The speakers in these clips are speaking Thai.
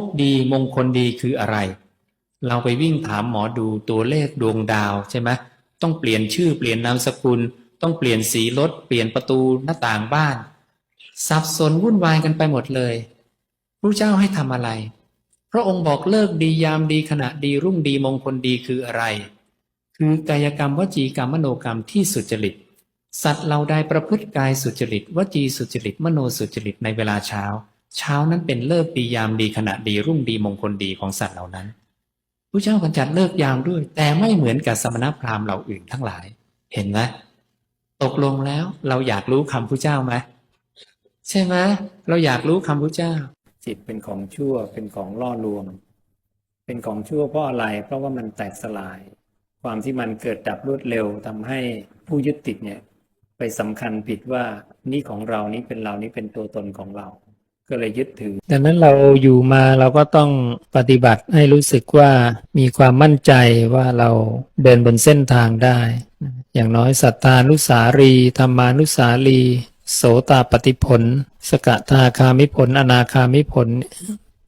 คดีมงคลดีคืออะไร เราไปวิ่งถามหมอดูตัวเลขดวงดาวใช่ไหมต้องเปลี่ยนชื่อเปลี่ยนนามสกุล ต้องเปลี่ยนสีรถเปลี่ยนประตูหน้าต่างบ้านสับสนวุ่นวายกันไปหมดเลยพระเจ้าให้ทำอะไร พระองค์บอกเลิกดียามดีขณะดีรุ่งดีมงคลดีคืออะไร คือกายกรรมวจีกรรมมโนกรรมที่สุจริต สัตว์เราได้ประพฤติกายสุจริตวจีสุจริตมโนสุจริตในเวลาเช้า เช้านั้นเป็นเลิกดียามดีขณะดีรุ่งดีมงคลดีของสัตว์เหล่านั้นพระเจ้าบัญญัติเลิกยามด้วย แต่ไม่เหมือนกับสมณพราหมณ์เหล่าอื่นทั้งหลาย เห็นไหมตกลงแล้วเราอยากรู้คำพระเจ้าไหมใช่ไหมเราอยากรู้คำพระเจ้า จิตเป็นของชั่วเป็นของล่อลวง เป็นของชั่วเพราะอะไร เพราะว่ามันแตกสลาย ความที่มันเกิดดับรวดเร็วทำให้ผู้ยึดติดเนี่ย ไปสำคัญผิดว่านี่ของเรานี่เป็นเรานี่เป็นตัวตนของเรา ก็เลยยึดถือ ดังนั้นเราอยู่มาเราก็ต้องปฏิบัติให้รู้สึกว่ามีความมั่นใจว่าเราเดินบนเส้นทางได้ อย่างน้อยสัทธานุสารีธรรมานุสารี โสตาปฏิผล สกทาคามิผล อนาคามิผล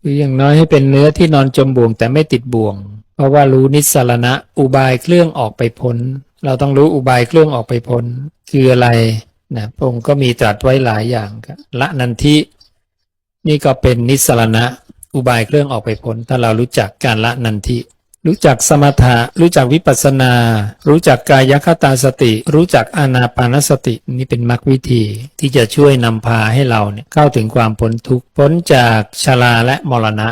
หรืออย่างน้อยให้เป็นเนื้อที่นอนจมบ่วงแต่ไม่ติดบ่วง เพราะว่ารู้นิสสารณะอุบายเครื่องออกไปพ้น เราต้องรู้อุบายเครื่องออกไปพ้น คืออะไรนะพระองค์ก็มีตรัสไว้หลายอย่างละนันทิ นี่ก็เป็นนิสรณะ อุบายเครื่องออกไปพ้นถ้าเรารู้จักการละนันทิ รู้จักสมถะ รู้จักวิปัสนา รู้จักกายคตาสติ รู้จักอานาปานสติ นี่เป็นมรรควิธีที่จะช่วยนำพาให้เราเนี่ยเข้าถึงความพ้นทุกข์พ้นจากชราและมรณะ